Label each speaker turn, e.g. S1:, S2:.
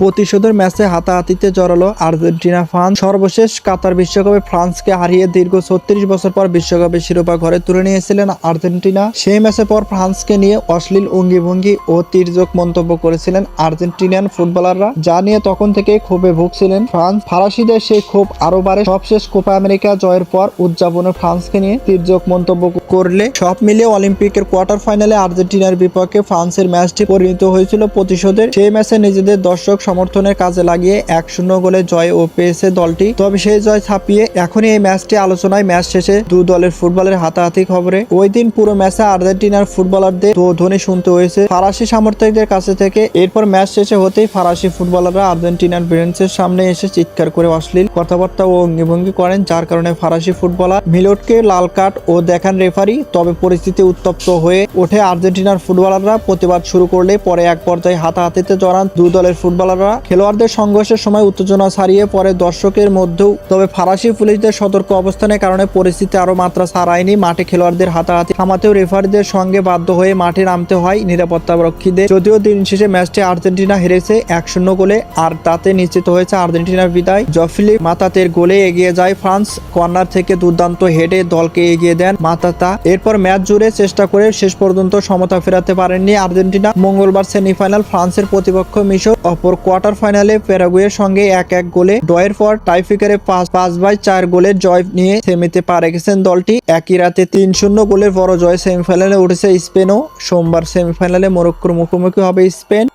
S1: প্রতিশোধের ম্যাচে হাতাহাতিতে জড়ালো Argentina France সর্বশেষ কাতার বিশ্বকাপে ফ্রান্সকে হারিয়ে দীর্ঘ ছত্রিশ বছর পর বিশ্বকাপের শিরোপা ঘরে তুলে নিয়েছিলেন আর্জেন্টিনা। সেই ম্যাচে পর ফ্রান্সকে নিয়ে অশ্লীল অঙ্গিভঙ্গি ও তীর্যক মন্তব্য করেছিলেন আর্জেন্টিনিয়ান ফুটবলাররা, যা নিয়ে তখন থেকে ক্ষোভে ভুগছিলেন ফ্রান্স। ফরাসিদের সেই ক্ষোভ আরও বাড়ে। সবশেষ কোপা আমেরিকা জয়ের পর উদযাপনে ফ্রান্সকে নিয়ে তীর্যক মন্তব্য করলে সব মিলিয়ে অলিম্পিকের কোয়ার্টার ফাইনালে আর্জেন্টিনার বিপক্ষে ফ্রান্সের ম্যাচটি পরিণত হয়েছিল প্রতিশোধের। সেই ম্যাচে নিজেদের দর্শক সমর্থনের কাজে লাগিয়ে এক শূন্য গোলে জয় ও পেয়েছে দলটি। তবে সেই জয় ছাপিয়ে এখনই এই ম্যাচটি আলোচনায় ম্যাচ শেষে দু দলের ফুটবলের হাতাহাতি খবরে। ওই দিন পুরো ম্যাচে আর্জেন্টিনার ফুটবলারদের ধ্বনি শুনতে হয়েছে। ফরাসি সমর্থকদের কাছে থেকে এরপর ম্যাচ শেষে হতেই ফরাসি ফুটবলাররা আর্জেন্টিনার ব্রেঞ্চের সামনে এসে চিৎকার করে অশ্লীল কথাবার্তা ও অঙ্গিভঙ্গি করেন, যার কারণে ফরাসি ফুটবলার মিলোটকে লাল কার্ড ও দেখান রেফারি। তবে পরিস্থিতি উত্তপ্ত হয়ে ওঠে আর্জেন্টিনার ফুটবলাররা। প্রতিবাদ শুরু করলে পরে এক পর্যায়ে হাতাহাতিতে জড়ান দু দলের ফুটবলাররা খেলোয়াড়দের সংঘর্ষের সময় উত্তেজনা ছাড়িয়ে পরে দর্শকের মধ্যেও। তবে ফরাসি পুলিশদের সতর্ক অবস্থানের কারণে পরিস্থিতি আরও মাত্রা ছাড়ায়নি। মাঠে খেলোয়াড়দের হাতাহাতি থামাতেও রেফারিদের সঙ্গে বাধ্য হয়ে মাঠে নামতে হয় নিরাপত্তা রক্ষীদের যদিও দিন শেষে ম্যাচটি আর্জেন্টিনা হেরেছে এক শূন্য গোলে, আর তাতে নিশ্চিত হয়েছে আর্জেন্টিনার বিদায়। জফিলি মাতাতের গোলে এগিয়ে যায় ফ্রান্স। কর্নার থেকে দুর্দান্ত হেডে দলকে এগিয়ে দেন মাতাতা। এরপর ম্যাচ জুড়ে চেষ্টা করে শেষ পর্যন্ত সমতা ফেরাতে পারেননি আর্জেন্টিনা। মঙ্গলবার সেমিফাইনাল ফ্রান্সের প্রতিপক্ষ মিশর, অপর কোয়ার্টার ফাইনালে প্যারাগুয়ের সঙ্গে এক এক গোলে ডয়ের পর টাইফিকারে পাঁচ পাঁচ বাই চার গোলে জয় নিয়ে সেমিতে পা রেখেছেন দলটি। একই রাতে তিন শূন্য গোলের বড় জয় সেমিফাইনালে উঠেছে স্পেনও। সোমবার সেমিফাইনালে মরক্কোর মুখোমুখি হবে স্পেন।